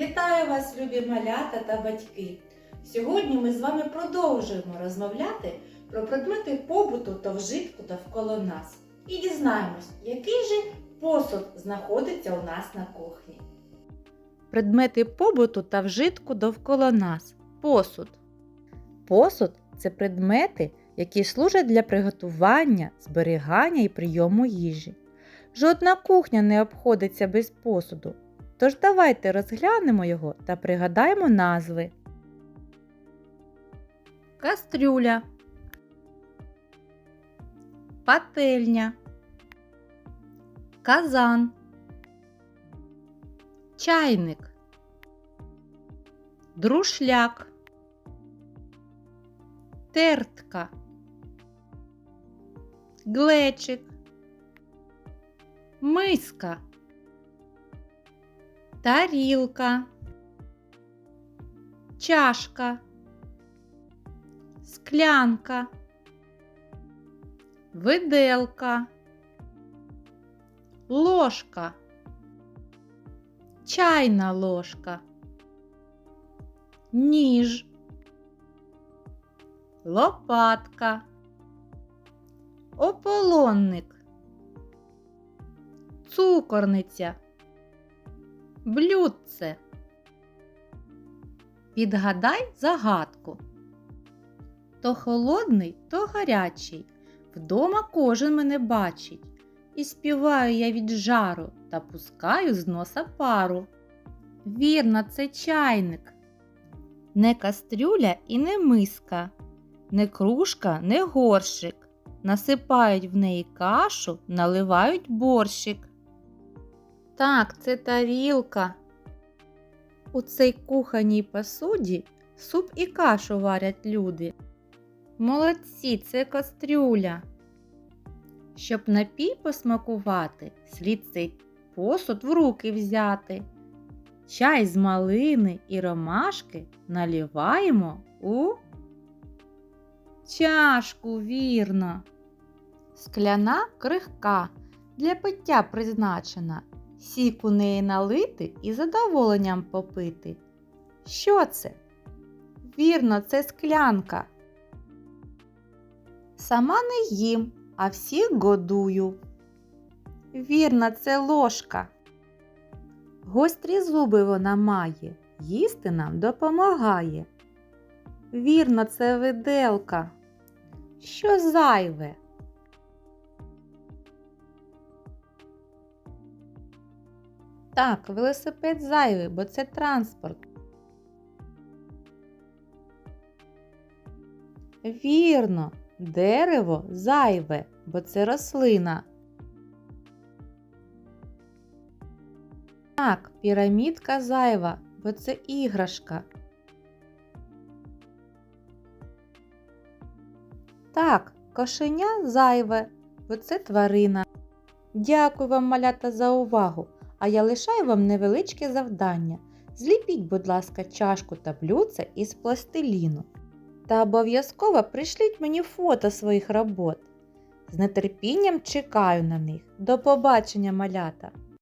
Вітаю вас, любі малята та батьки! Сьогодні ми з вами продовжуємо розмовляти про предмети побуту та вжитку довкола нас. І дізнаємось, який же посуд знаходиться у нас на кухні. Предмети побуту та вжитку довкола нас. Посуд. Посуд це предмети, які служать для приготування, зберігання і прийому їжі. Жодна кухня не обходиться без посуду. Тож давайте розглянемо його та пригадаємо назви. Кастрюля, пательня, казан, чайник, друшляк, тертка, глечик, миска тарілка, чашка, склянка, виделка, ложка, чайна ложка, ніж, лопатка, ополонник, цукорниця. Блюдце. Відгадай загадку. То холодний, то гарячий. Вдома кожен мене бачить. І співаю я від жару та пускаю з носа пару. Вірно, це чайник. Не кастрюля і не миска, не кружка, не горщик. Насипають в неї кашу, наливають борщик. Так, це тарілка. У цій кухонній посуді суп і кашу варять люди. Молодці, це кастрюля. Щоб напій посмакувати, слід цей посуд в руки взяти. Чай з малини і ромашки наліваємо у чашку, вірно. Скляна крихка для пиття призначена. Сік у неї налити і задоволенням попити. Що це? Вірно, це склянка. Сама не їм, а всіх годую. Вірно, це ложка. Гострі зуби вона має, їсти нам допомагає. Вірно, це виделка. Що зайве? Так, велосипед зайвий, бо це транспорт. Вірно, дерево зайве, бо це рослина. Так, пірамідка зайва, бо це іграшка. Так, кошеня зайве, бо це тварина. Дякую вам, малята, за увагу! А я лишаю вам невеличке завдання. Зліпіть, будь ласка, чашку та блюдце із пластиліну. Та обов'язково пришліть мені фото своїх робот. З нетерпінням чекаю на них. До побачення, малята!